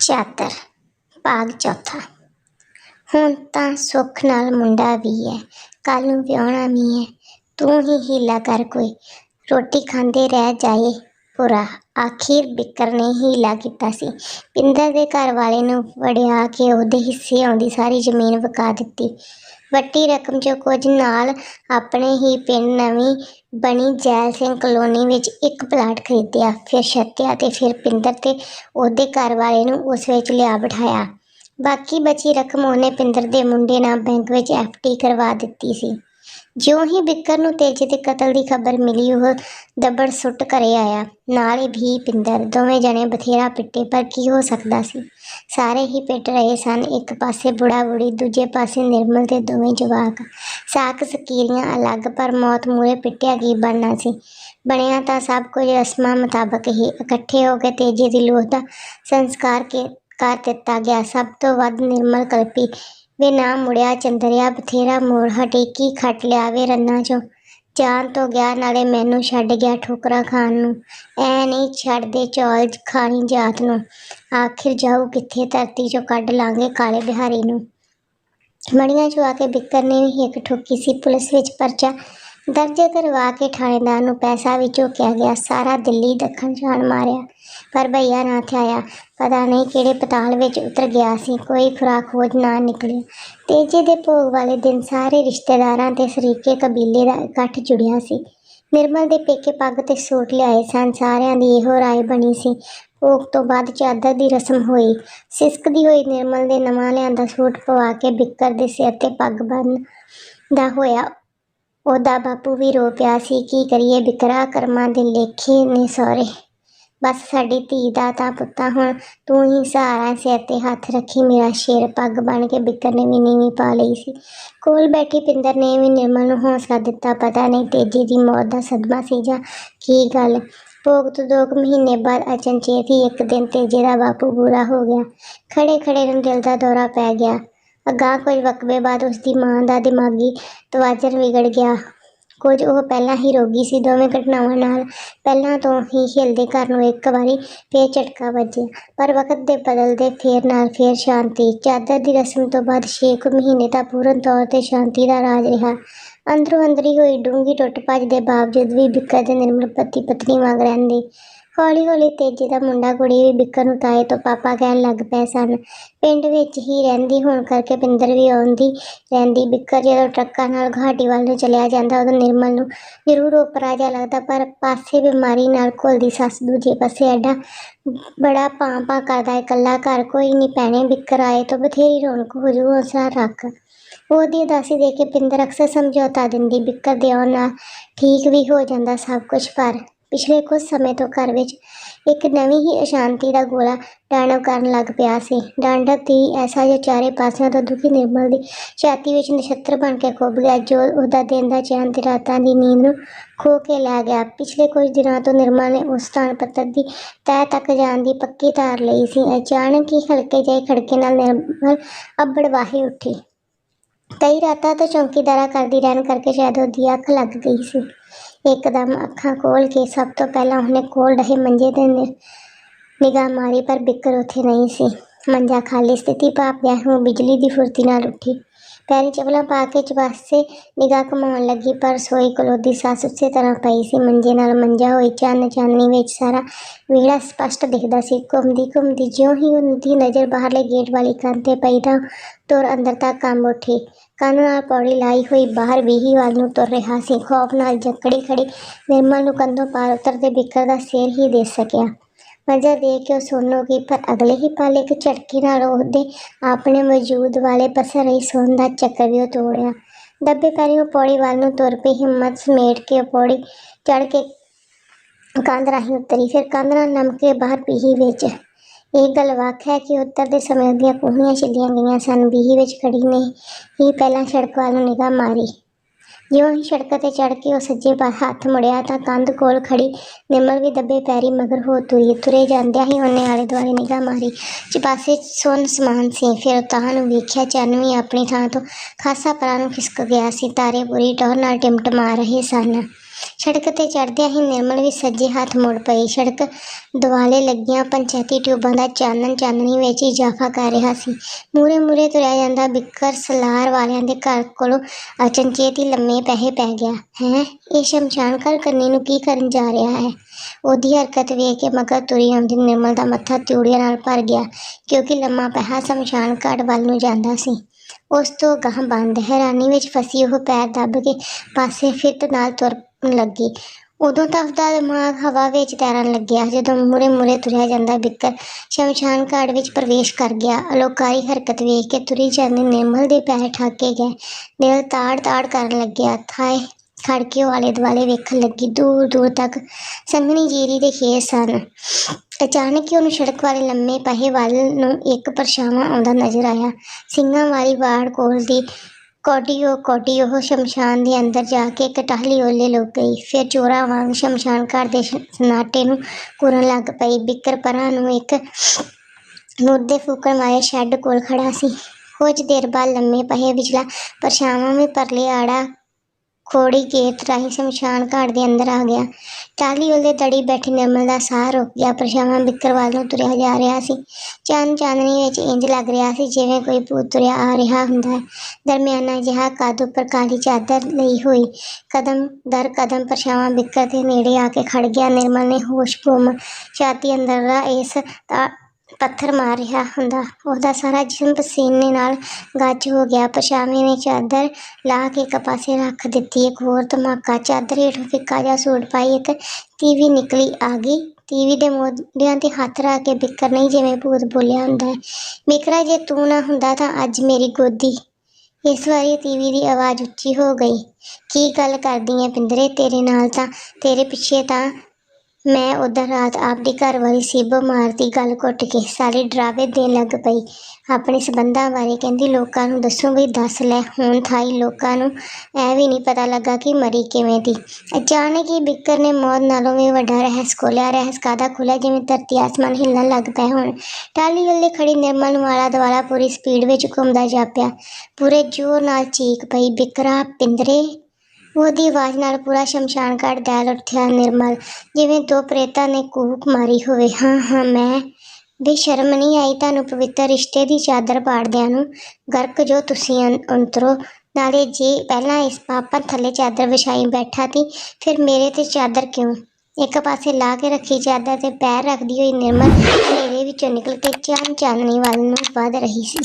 ਚਾਦਰ ਭਾਗ ਚੌਥਾ। ਹੁਣ ਤਾਂ ਸੁੱਖ ਨਾਲ ਮੁੰਡਾ ਵੀ ਹੈ ਕੱਲ ਨੂੰ ਵਿਆਹਣਾ ਵੀ ਹੈ ਤੂੰ ਹੀ ਹੀਲਾ ਕਰ ਕੋਈ। ਰੋਟੀ ਖਾਂਦੇ ਰਹਿ ਜਾਏ। ਪੁਰਾ ਆਖਿਰ ਬਿਕਰ ਨੇ ਹੀਲਾ ਕੀਤਾ ਸੀ। ਪਿੰਦਰ ਦੇ ਘਰ ਵਾਲੇ ਨੂੰ ਵੜਿਆ ਕੇ ਉਹਦੇ ਹਿੱਸੇ ਆਉਂਦੀ ਸਾਰੀ ਜ਼ਮੀਨ ਵਕਾ ਦਿੱਤੀ। ਵੱਟੀ ਰਕਮ ਚੋਂ ਕੁਝ ਨਾਲ ਆਪਣੇ ਹੀ ਪਿੰਡ ਨਵੀਂ ਬਣੀ ਜੈਲ ਸਿੰਘ ਕਲੋਨੀ ਵਿੱਚ ਇੱਕ ਪਲਾਟ ਖਰੀਦਿਆ, ਫਿਰ ਛੱਤਿਆ ਤੇ ਫਿਰ ਪਿੰਦਰ ਤੇ ਉਹਦੇ ਘਰ ਵਾਲੇ ਨੂੰ ਉਸ ਵਿੱਚ ਲਿਆ ਬਿਠਾਇਆ। ਬਾਕੀ ਬਚੀ ਰਕਮ ਉਹਨੇ ਪਿੰਦਰ ਦੇ ਮੁੰਡੇ ਨਾਲ ਬੈਂਕ ਵਿੱਚ ਐਫਡੀ ਕਰਵਾ ਦਿੱਤੀ ਸੀ। ਜਿਉਂ ਹੀ ਬਿੱਕਰ ਨੂੰ ਤੇਜੇ ਦੇ ਕਤਲ ਦੀ ਖਬਰ ਮਿਲੀ, ਉਹ ਦੱਬੜ ਸੁੱਟ ਘਰੇ ਆਇਆ। ਨਾਲ ਹੀ ਵੀ ਪਿੰਦਰ, ਦੋਵੇਂ ਜਣੇ ਬਥੇਰਾ ਪਿੱਟੇ, ਪਰ ਕੀ ਹੋ ਸਕਦਾ ਸੀ? ਸਾਰੇ ਹੀ ਪਿੱਟ ਰਹੇ ਸਨ, ਇੱਕ ਪਾਸੇ ਬੁੜਾ ਬੁੜੀ ਦੂਜੇ ਪਾਸੇ ਨਿਰਮਲ ਤੇ ਦੋਵੇਂ ਜਵਾਕ। ਸਾਕ ਸਕੀਰੀਆਂ ਅਲੱਗ, ਪਰ ਮੌਤ ਮੂਰੇ ਪਿੱਟਿਆ ਕੀ ਬਣਨਾ ਸੀ? ਬਣਿਆ ਤਾਂ ਸਭ ਕੁਝ ਰਸਮਾਂ ਮੁਤਾਬਕ ਹੀ। ਇਕੱਠੇ ਹੋ ਕੇ ਤੇਜੇ ਦੀ ਲੋਹ ਦਾ ਸੰਸਕਾਰ ਕੇ, ਕਰ ਦਿੱਤਾ ਗਿਆ। ਸਭ ਤੋਂ ਵੱਧ ਨਿਰਮਲ ਕਲਪੀ ਵੇ ਨਾ ਮੁੜਿਆ ਚੰਦਰਿਆ, ਬਥੇਰਾ ਮੋੜ ਹਟੇ ਕੀ ਖੱਟ ਲਿਆ ਵੇ ਰੰਨਾਂ ਚੋਂ। ਜਾਨ ਤੋਂ ਗਿਆ ਨਾਲੇ ਮੈਨੂੰ ਛੱਡ ਗਿਆ ਠੋਕਰਾ ਖਾਣ ਨੂੰ। ਐ ਨਹੀਂ ਛੱਡਦੇ ਚੌਲ ਖਾਣੀ ਜਾਤ ਨੂੰ। ਆਖਿਰ ਜਾਊ ਕਿੱਥੇ ਧਰਤੀ ਚੋਂ ਕੱਢ ਲਾਂਗੇ ਕਾਲੇ ਬਿਹਾਰੀ ਨੂੰ। ਮੜੀਆਂ ਚੋਂ ਆ ਕੇ ਬਿੱਕਰ ਨੇ ਵੀ ਇੱਕ ਠੋਕੀ ਸੀ। ਪੁਲਿਸ ਵਿੱਚ ਪਰਚਾ ਦਰਜ ਕਰਵਾ ਕੇ ਥਾਣੇਦਾਰ ਨੂੰ ਪੈਸਾ ਵੀ ਝੋਕਿਆ ਗਿਆ, ਸਾਰਾ ਦਿੱਲੀ ਦੱਖਣ ਛਾਣ ਮਾਰਿਆ। ਪਰ ਭਈਆ ਨਾ ਆਇਆ ਪਤਾ ਨਹੀਂ ਕਿਹੜੇ ਪਤਾਲ ਵਿੱਚ ਉਤਰ ਗਿਆ ਸੀ, ਕੋਈ ਖੁਰਾਕ ਖੋਜ ਨਾ ਨਿਕਲਿਆ ਤੇਜੇ ਦੇ ਭੋਗ ਵਾਲੇ ਦਿਨ ਸਾਰੇ ਰਿਸ਼ਤੇਦਾਰਾਂ ਤੇ ਸਰੀਕੇ ਕਬੀਲੇ ਦਾ ਇਕੱਠ ਜੁੜਿਆ ਸੀ। ਨਿਰਮਲ ਦੇ ਪੇਕੇ ਪੱਗ ਤੇ ਸੂਟ ਲਿਆਏ ਸਨ, ਸਾਰਿਆਂ ਦੀ ਇਹੋ ਰਾਏ ਬਣੀ ਸੀ। ਭੋਗ ਤੋਂ ਬਾਅਦ ਚਾਦਰ ਦੀ ਰਸਮ ਹੋਈ। ਸਿਸਕਦੀ ਹੋਈ ਨਿਰਮਲ ਦੇ ਨਵਾਂ ਲਿਆਂਦਾ ਸੂਟ ਪਵਾ ਕੇ ਬਿੱਕਰ ਦੇ ਸਿਰ ਤੇ ਪੱਗ ਬੰਨ ਦਾ ਹੋਇਆ। ਉਹਦਾ ਬਾਪੂ ਵੀ ਰੋ ਪਿਆ ਸੀ, ਕੀ ਕਰੀਏ? ਬਿਕਰਾ ਕਰਮਾਂ ਦੇ ਲੇਖੇ ਨੇ ਸਹੁਰੇ ਬਸ ਸਾਡੀ ਧੀ ਦਾ ਤਾਂ ਪੁੱਤਾ ਹੁਣ ਤੂੰ ਹੀ ਸਹਾਰਾ ਸਿਰ ਤੇ ਹੱਥ ਰੱਖੀ, ਮੇਰਾ ਸ਼ੇਰ ਪੱਗ ਬਣ ਕੇ ਬਿਕਰ ਨੇ ਵੀ ਨੀਵੀਂ ਪਾ ਲਈ ਸੀ। ਕੋਲ ਬੈਠੀ ਪਿੰਦਰ ਨੇ ਵੀ ਨਿਰਮਲ ਨੂੰ ਹੌਸਲਾ ਦਿੱਤਾ, ਪਤਾ ਨਹੀਂ ਤੇਜੀ ਦੀ ਮੌਤ ਦਾ ਸਦਮਾ ਸੀ ਜਾਂ ਕੀ ਗੱਲ। ਭੋਗ ਤੋਂ ਦੋ ਕੁ ਮਹੀਨੇ ਬਾਅਦ ਅਚਨਚੇਤ ਹੀ ਇੱਕ ਦਿਨ ਤੇਜੇ ਦਾ ਬਾਪੂ ਬੁਰਾ ਹੋ ਗਿਆ। ਖੜੇ ਖੜੇ ਨੂੰ ਦਿਲ ਦਾ ਦੌਰਾ ਪੈ ਗਿਆ। ਅਗਾਂਹ ਕੁਝ ਵਕਵੇ ਬਾਅਦ ਉਸ ਦੀ ਮਾਂ ਦਾ ਦਿਮਾਗੀ ਤਵਾਜ਼ਨ ਵਿਗੜ ਗਿਆ। ਕੁਝ ਉਹ ਪਹਿਲਾਂ ਹੀ ਰੋਗੀ ਸੀ, ਦੋਵੇਂ ਘਟਨਾਵਾਂ ਨਾਲ ਪਹਿਲਾਂ ਤੋਂ ਹੀ ਹਿਲਦੇ ਘਰ ਨੂੰ ਇੱਕ ਵਾਰੀ ਫੇਰ ਝਟਕਾ ਵੱਜਿਆ, ਪਰ ਵਕਤ ਦੇ ਬਦਲਦੇ ਫੇਰ ਨਾਲ ਫੇਰ ਸ਼ਾਂਤੀ। ਚਾਦਰ ਦੀ ਰਸਮ ਤੋਂ ਬਾਅਦ ਛੇ ਕੁ ਮਹੀਨੇ ਤਾਂ ਪੂਰਨ ਤੌਰ ਤੇ ਸ਼ਾਂਤੀ ਦਾ ਰਾਜ ਰਿਹਾ। ਅੰਦਰੋਂ ਅੰਦਰੀ ਹੋਈ ਡੂੰਗੀ ਟੁੱਟ ਭੱਜ ਦੇ ਬਾਵਜੂਦ ਵੀ ਬਿੱਕਰ ਦੇ ਨਿਰਮਲ ਪਤੀ ਪਤਨੀ ਵਾਂਗ ਰਹਿੰਦੇ। ਹੌਲੀ ਹੌਲੀ ਤੇਜੀ ਦਾ ਮੁੰਡਾ ਕੁੜੀ ਵੀ ਬਿੱਕਰ ਨੂੰ ਤਾਏ ਤੋਂ ਪਾਪਾ ਕਹਿਣ ਲੱਗ ਪਏ ਸਨ। ਪਿੰਡ ਵਿੱਚ ਹੀ ਰਹਿੰਦੀ, ਹੋਣ ਕਰਕੇ ਪਿੰਦਰ ਵੀ ਆਉਂਦੀ ਰਹਿੰਦੀ। ਬਿੱਕਰ ਜਦੋਂ ਟਰੱਕਾਂ ਨਾਲ ਘਾਟੀ ਵੱਲ ਨੂੰ ਚਲਿਆ ਜਾਂਦਾ, ਉਦੋਂ ਨਿਰਮਲ ਨੂੰ ਜ਼ਰੂਰ ਉਪਰਾ ਜਿਹਾ ਲੱਗਦਾ, ਪਰ ਪਾਸੇ ਬਿਮਾਰੀ ਨਾਲ ਘੁਲਦੀ ਸੱਸ ਦੂਜੇ ਪਾਸੇ ਐਡਾ ਬੜਾ ਪਾਂ ਪਾਂ ਕਰਦਾ, ਇਕੱਲਾ ਘਰ ਕੋਈ ਨਹੀਂ ਪੈਣੇ। ਬਿੱਕਰ ਆਏ ਤੋਂ ਬਥੇਰੀ ਰੌਣਕ ਹੋ ਜੂ, ਉਸਾ ਰੱਖ। ਉਹਦੀ ਉਦਾਸੀ ਦੇਖ ਕੇ ਪਿੰਦਰ ਅਕਸਰ ਸਮਝੌਤਾ ਦਿੰਦੀ ਬਿੱਕਰ ਦੇ ਆਉਣ ਨਾਲ ਠੀਕ ਵੀ ਹੋ ਜਾਂਦਾ ਸਭ ਕੁਝ ਪਰ ਪਿਛਲੇ ਕੁਝ ਸਮੇਂ ਤੋਂ ਘਰ ਵਿੱਚ ਇੱਕ ਨਵੀਂ ਹੀ ਅਸ਼ਾਂਤੀ ਦਾ ਗੋਲਾ ਡਾਂਡਵ ਕਰਨ ਲੱਗ ਪਿਆ ਸੀ। ਡਾਂਡਵ ਦੀ ਐਸਾ ਜੋ ਚਾਰੇ ਪਾਸਿਆਂ ਤੋਂ ਦੁਖੀ ਨਿਰਮਲ ਦੀ ਛਾਤੀ ਵਿੱਚ ਨਛੱਤਰ ਬਣ ਕੇ ਖੁੱਭ ਗਿਆ, ਜੋ ਉਹਦਾ ਦਿਨ ਦਾ ਚੈਨ ਤੇ ਰਾਤਾਂ ਦੀ ਨੀਂਦ ਨੂੰ ਖੋ ਕੇ ਲੈ ਗਿਆ। ਪਿਛਲੇ ਕੁਝ ਦਿਨਾਂ ਤੋਂ ਨਿਰਮਲ ਨੇ ਉਸ ਸਥਾਨ ਪੱਤਰ ਦੀ ਤੈ ਤੱਕ ਜਾਣ ਦੀ ਪੱਕੀ ਧਾਰ ਲਈ ਸੀ। ਅਚਾਨਕ ਹੀ ਹਲਕੇ ਜਿਹੇ ਖੜਕੇ ਨਾਲ ਨਿਰਮਲ ਅੱਬੜ ਵਾਹੀ ਉੱਠੀ। ਕਈ ਰਾਤਾਂ ਤੋਂ ਚੌਂਕੀਦਾਰਾ ਕਰਦੀ ਰਹਿਣ ਕਰਕੇ ਸ਼ਾਇਦ ਉਹਦੀ ਅੱਖ ਲੱਗ ਗਈ ਸੀ। ਇੱਕਦਮ ਅੱਖਾਂ ਖੋਲ ਕੇ ਸਭ ਤੋਂ ਪਹਿਲਾਂ ਉਹਨੇ ਕੋਲ ਰਹੇ ਮੰਜੇ ਤੇ ਨਿਗਾਹ ਮਾਰੀ ਪਰ ਬਿੱਕਰ ਉੱਥੇ ਨਹੀਂ ਸੀ। ਮੰਜਾ ਖਾਲੀ ਸਥਿਤੀ ਭਾਪਦਿਆਂ ਨੂੰ ਬਿਜਲੀ ਦੀ ਫੁਰਤੀ ਨਾਲ ਉੱਠੀ। ਪੈਰੀ ਚਪਲਾਂ ਪਾ ਕੇ ਚਵਾਸੇ ਨਿਗਾਹ ਘਮਾਉਣ ਲੱਗੀ, ਪਰ ਸੋਈ ਕਲੋਦੀ ਸੱਸ ਉਸੇ ਤਰ੍ਹਾਂ ਪਈ ਸੀ, ਮੰਜੇ ਨਾਲ ਮੰਜਾ ਹੋਈ, ਚੰਨ ਚਾਨਣੀ ਵਿੱਚ ਸਾਰਾ ਵਿਹੜਾ ਸਪਸ਼ਟ ਦਿਖਦਾ ਸੀ। ਘੁੰਮਦੀ ਘੁੰਮਦੀ ਜਿਉਂ ਹੀ ਉਹਦੀ ਨਜ਼ਰ ਬਾਹਰਲੇ ਗੇਟ ਵਾਲੀ ਕੰਧ ਤੇ ਪਈ ਤਾਂ ਤੁਰ ਅੰਦਰ ਤੱਕ ਕੰਮ ਉੱਠੀ। ਕੰਨ ਨਾਲ ਪੌੜੀ ਲਾਈ ਹੋਈ, ਬਾਹਰ ਵੀਹੀ ਵੱਲ ਨੂੰ ਤੁਰ ਰਿਹਾ ਸੀ। ਖੌਫ ਨਾਲ ਜੱਕੜੀ ਖੜੀ ਨਿਰਮਲ ਨੂੰ ਕੰਧੋਂ ਪਾਰ ਉਤਰਦੇ ਬਿੱਕਰ ਦਾ ਸਿਰ ਹੀ ਦੇ ਸਕਿਆ। ਮਜ਼ਾ ਦੇ ਕੇ ਉਹ ਸੁਣ ਪਰ ਅਗਲੇ ਹੀ ਪਲ ਇੱਕ ਝਟਕੀ ਨਾਲ ਉਹਦੇ ਆਪਣੇ ਵਜੂਦ ਵਾਲੇ ਪਸਰ ਰਹੀ ਸੋਨ ਦਾ ਚੱਕਰ ਵੀ ਉਹ ਤੋੜਿਆ। ਦੱਬੇ ਪੈਰੀ ਉਹ ਪੌੜੀ ਵੱਲ ਨੂੰ ਤੁਰ ਪਈ, ਹਿੰਮਤ ਸਮੇਟ ਕੇ ਉਹ ਪੌੜੀ ਚੜ ਕੇ ਕੰਧ ਰਾਹੀਂ ਉਤਰੀ, ਫਿਰ ਕੰਧ ਨਾਲ ਨਮ ਕੇ ਬਾਹਰ ਪੀਹੀ ਵਿੱਚ। ਇਹ ਗੱਲ ਵੱਖ ਹੈ ਕਿ ਉੱਤਰ ਦੇ ਸਮੇਂ ਦੀਆਂ ਕੋਹਣੀਆਂ ਛਿੱਲੀਆਂ ਗਈਆਂ ਸਨ, ਬੀਹੀ ਵਿੱਚ ਖੜੀ ਨੇ ਹੀ ਪਹਿਲਾਂ ਸੜਕ ਵੱਲ ਨੂੰ ਨਿਗਾਹ ਮਾਰੀ। ਜਿਉਂ ਹੀ ਸੜਕ ਤੇ ਚੜ ਕੇ ਉਹ ਸੱਜੇ ਪਾ, ਹੱਥ ਮੁੜਿਆ ਤਾਂ ਕੰਧ ਕੋਲ ਖੜੀ ਨਿਮਰ ਵੀ ਦੱਬੇ ਪੈਰੀ ਮਗਰ ਹੋ ਤੁਰੀ। ਤੁਰੇ ਜਾਂਦਿਆਂ ਹੀ ਉਹਨੇ ਆਲੇ ਦੁਆਲੇ ਨਿਗਾਹ ਮਾਰੀ। ਚਪਾਸੇ ਸੋਨ ਸਮਾਨ ਸੀ। ਫਿਰ ਤਾਂ ਨੂੰ ਵੇਖਿਆ ਚੰਨ ਵੀ ਆਪਣੀ ਥਾਂ ਤੋਂ ਖਾਸਾ ਪਰਾਂ ਨੂੰ ਖਿਸਕ ਗਿਆ ਸੀ। ਤਾਰੇ ਬੁਰੀ ਟੌਰ ਨਾਲ ਟਿਮਟਮਾ ਰਹੇ ਸਨ। ਸੜਕ ਤੇ ਚੜ੍ਹਦਿਆਂ ਹੀ ਨਿਰਮਲ ਵੀ ਸੱਜੇ ਹੱਥ ਮੁੜ ਪਈ। ਸੜਕ ਦੁਆਲੇ ਲੱਗੀਆਂ ਪੰਚਾਇਤੀ ਟਿਊਬਾਂ ਦਾ ਚਾਨਣ ਚਾਨਣੀ ਵਿੱਚ ਇਜ਼ਾਫਾ ਕਰ ਰਿਹਾ ਸੀ। ਮੂਰੇ ਮੂਰੇ ਤੁਰਿਆ ਜਾਂਦਾ ਬਿੱਕਰ ਸਲਾਰ ਵਾਲਿਆਂ ਦੇ ਘਰ ਕੋਲੋਂ ਅਚਨਚੇਤ ਹੀ ਲੰਮੇ ਪੈਸੇ ਪੈ ਗਿਆ। ਹੈ, ਇਹ ਸ਼ਮਸ਼ਾਨ ਘਰ ਕੰਨੀ ਨੂੰ ਕੀ ਕਰਨ ਜਾ ਰਿਹਾ ਹੈ? ਉਹਦੀ ਹਰਕਤ ਵੇਖ ਕੇ ਮਗਰ ਤੁਰੀ ਆਉਂਦੀ ਨਿਰਮਲ ਦਾ ਮੱਥਾ ਤਿਉੜੀਆਂ ਨਾਲ ਭਰ ਗਿਆ, ਕਿਉਂਕਿ ਲੰਮਾ ਪੈਸਾ ਸ਼ਮਸ਼ਾਨ ਘਾਟ ਵੱਲ ਨੂੰ ਜਾਂਦਾ ਸੀ। ਉਸ ਤੋਂ ਗਾਹ ਬੰਦ, ਹੈਰਾਨੀ ਵਿੱਚ ਫਸੀ ਉਹ ਪੈਰ ਦੱਬ ਕੇ ਪਾਸੇ ਫਿੱਟ ਨਾਲ ਤੁਰ ਲੱਗੀ। ਉਦੋਂ ਤਾਂ ਉਸਦਾ ਦਿਮਾਗ ਹਵਾ ਵਿੱਚ ਤੈਰਨ ਲੱਗਿਆ, ਜਦੋਂ ਮੂਰੇ ਮੂਰੇ ਤੁਰਿਆ ਜਾਂਦਾ ਬਿੱਕਰ ਸ਼ਮਸ਼ਾਨ ਘਾਟ ਵਿੱਚ ਪ੍ਰਵੇਸ਼ ਕਰ ਗਿਆ। ਅਲੋਕਾਰੀ ਹਰਕਤ ਵੇਖ ਕੇ ਤੁਰੀ ਜਾਂਦੀ ਨਿਰਮਲ ਦੇ ਪੈਰ ਠਾਕੇ ਗਏ। ਦਿਲ ਤਾੜ ਤਾੜ ਕਰਨ ਲੱਗਿਆ। ਥਾਏ ਖੜ ਕੇ ਉਹ ਆਲੇ ਦੁਆਲੇ ਵੇਖਣ ਲੱਗੀ। ਦੂਰ ਦੂਰ ਤੱਕ ਸੰਘਣੀ ਜੀਰੀ ਦੇ ਖੇਤ ਸਨ। ਅਚਾਨਕ ਹੀ ਉਹਨੂੰ ਸੜਕ ਵਾਲੇ ਲੰਮੇ ਪਹੇ ਵੱਲ ਨੂੰ ਇੱਕ ਪਰਛਾਵਾਂ ਆਉਂਦਾ ਨਜ਼ਰ ਆਇਆ। ਸਿੰਘਾਂ ਵਾਲੀ ਵਾੜ ਕੋਲ ਦੀ ਕੋਡੀ ਉਹ ਕੋਡੀ ਉਹ ਸ਼ਮਸ਼ਾਨ ਦੇ ਅੰਦਰ ਜਾ ਕੇ ਇੱਕ ਟਾਹਲੀ ਓਲੇ ਲੁਕ ਗਈ। ਫਿਰ ਚੋਰਾਂ ਵਾਂਗ ਸ਼ਮਸ਼ਾਨ ਘਰ ਦੇ ਸਨਾਟੇ ਨੂੰ ਕੁਰਨ ਲੱਗ ਪਈ। ਬਿੱਕਰ ਪਰਾਂ ਨੂੰ ਇੱਕ ਮੁਰਦੇ ਫੂਕਣ ਵਾਲੇ ਸ਼ੈੱਡ ਕੋਲ ਖੜਾ ਸੀ। ਕੁਝ ਦੇਰ ਬਾਅਦ ਲੰਮੇ ਪਹੇ ਵਿਚਲਾ ਪਰਛਾਵਾਂ ਵੀ ਪਰਲੇ ਆੜਾ ਖੋੜੀ ਗੇਟ ਰਾਹੀਂ ਸ਼ਮਸ਼ਾਨ ਘਾਟ ਦੇ ਅੰਦਰ ਆ ਗਿਆ। ਟਾਹਲੀ ਉਹਦੇ ਤੜੀ ਬੈਠੀ ਨਿਰਮਲ ਦਾ ਸਾਹ ਰੁਕ ਗਿਆ ਪਰਛਾਵਾਂ ਬਿੱਕਰ ਵੱਲ ਨੂੰ ਤੁਰਿਆ ਜਾ ਰਿਹਾ ਸੀ। ਚੰਨ ਚਾਂਦਨੀ ਵਿੱਚ ਇੰਜ ਲੱਗ ਰਿਹਾ ਸੀ ਜਿਵੇਂ ਕੋਈ ਭੂਤ ਤੁਰਿਆ ਆ ਰਿਹਾ ਹੁੰਦਾ ਹੈ। ਦਰਮਿਆਨਾ ਜਿਹਾ ਕੱਦ ਉੱਪਰ ਕਾਲੀ ਚਾਦਰ ਲਈ ਹੋਈ ਕਦਮ, ਦਰ ਕਦਮ ਪਰਛਾਵਾਂ ਬਿੱਕਰ ਦੇ ਨੇੜੇ ਆ ਕੇ ਖੜ ਗਿਆ। ਨਿਰਮਲ ਨੇ ਹੋਸ਼ ਗੁੰਮ ਛਾਤੀ ਅੰਦਰਲਾ ਇਸ ਪੱਥਰ ਮਾਰ ਰਿਹਾ ਹੁੰਦਾ। ਉਹਦਾ ਸਾਰਾ ਜਿਸਮ ਪਸੀਨੇ ਨਾਲ ਗੱਜ ਹੋ ਗਿਆ। ਪਛਾਵੇਂ ਨੇ ਚਾਦਰ ਲਾ ਕੇ ਇੱਕ ਪਾਸੇ ਰੱਖ ਦਿੱਤੀ। ਇੱਕ ਹੋਰ ਧਮਾਕਾ। ਚਾਦਰ ਹੇਠੋਂ ਫਿੱਕਾ ਜਿਹਾ ਸੂਟ ਪਾਈ ਇੱਕ ਤੀਵੀ ਨਿਕਲੀ ਆ ਗਈ ਤੀਵੀ ਦੇ ਮੋਢਿਆਂ ਤੇ ਹੱਥ ਰੱਖ ਕੇ ਬਿਕਰ ਨਹੀਂ ਜਿਵੇਂ ਭੂਤ ਬੋਲਿਆ ਹੁੰਦਾ ਹੈ। ਬਿਕਰਾ, ਜੇ ਤੂੰ ਨਾ ਹੁੰਦਾ ਤਾਂ ਅੱਜ ਮੇਰੀ ਗੋਦੀ। ਇਸ ਵਾਰੀ ਤੀਵੀ ਦੀ ਆਵਾਜ਼ ਉੱਚੀ ਹੋ ਗਈ। ਕੀ ਗੱਲ ਕਰਦੀ ਐ ਪਿੰਦਰੇ? ਤੇਰੇ ਨਾਲ ਤਾਂ, ਤੇਰੇ ਪਿੱਛੇ ਤਾਂ ਮੈਂ ਉਧਰ ਰਾਤ ਆਪਦੀ ਘਰਵਾਲੀ ਵਾਲੀ ਸਿਬ ਮਾਰਦੀ ਗੱਲ ਘੁੱਟ ਕੇ ਸਾਰੇ ਡਰਾਵੇ ਦੇਣ ਲੱਗ ਪਈ। ਆਪਣੇ ਸਬੰਧਾਂ ਬਾਰੇ ਕਹਿੰਦੀ, ਲੋਕਾਂ ਨੂੰ ਦੱਸੋ ਵੀ ਦੱਸ ਲੈ, ਹੁਣ ਥਾਈ ਲੋਕਾਂ ਨੂੰ ਐ ਵੀ ਨਹੀਂ ਪਤਾ ਲੱਗਾ ਕਿ ਮਰੀ ਕਿਵੇਂ ਦੀ। ਅਚਾਨਕ ਹੀ ਬਿੱਕਰ ਨੇ ਮੌਤ ਨਾਲੋਂ ਵੀ ਵੱਡਾ ਰਹਿਸ ਖੋਲਿਆ ਰਹਿਸ ਕਾਦਾ ਖੁੱਲਿਆ ਜਿਵੇਂ ਧਰਤੀ ਆਸਮਾਨ ਹਿੱਲਣ ਲੱਗ ਪਏ ਹੁਣ। ਟਾਲੀ ਵੱਲੇ ਖੜੀ ਨਿਰਮਲ ਨੂੰ ਵਾਲਾ ਦੁਆਲਾ ਪੂਰੀ ਸਪੀਡ ਵਿੱਚ ਘੁੰਮਦਾ ਜਾ ਪਿਆ ਪੂਰੇ ਜ਼ੋਰ ਨਾਲ ਚੀਕ ਪਈ, ਬਿਕਰਾ ਪਿੰਦਰੇ ਉਹਦੀ ਆਵਾਜ਼ ਨਾਲ ਪੂਰਾ ਸ਼ਮਸ਼ਾਨ ਘਾਟ ਦਹਿਲ ਉੱਠਿਆ ਨਿਰਮਲ। ਜਿਵੇਂ ਦੋ ਪ੍ਰੇਤਾਂ ਨੇ ਕੂਕ ਮਾਰੀ ਹੋਵੇ। ਹਾਂ ਹਾਂ, ਮੈਂ। ਬੇਸ਼ਰਮ ਨਹੀਂ ਆਈ ਤੁਹਾਨੂੰ ਪਵਿੱਤਰ ਰਿਸ਼ਤੇ ਦੀ ਚਾਦਰ ਪਾੜਦਿਆਂ ਨੂੰ। ਗਰਕ ਜੋ ਤੁਸੀਂ ਅੰ- ਅੰਤਰੋ। ਨਾਲੇ ਜੇ ਪਹਿਲਾਂ ਇਸ ਪਾਪਾ ਥੱਲੇ ਚਾਦਰ ਵਿਛਾਈ ਬੈਠਾ ਤੀ, ਫਿਰ ਮੇਰੇ ਤੇ ਚਾਦਰ ਕਿਉਂ? ਇੱਕ ਪਾਸੇ ਲਾ ਕੇ ਰੱਖੀ ਚਾਦਰ ਤੇ ਪੈਰ ਰੱਖਦੀ ਹੋਈ ਨਿਰਮਲ ਹਨੇਰੇ ਵਿੱਚੋਂ ਨਿਕਲ ਕੇ ਚਾਨ ਚਾਨਣੀ ਵੱਲ ਨੂੰ ਵਧ ਰਹੀ ਸੀ।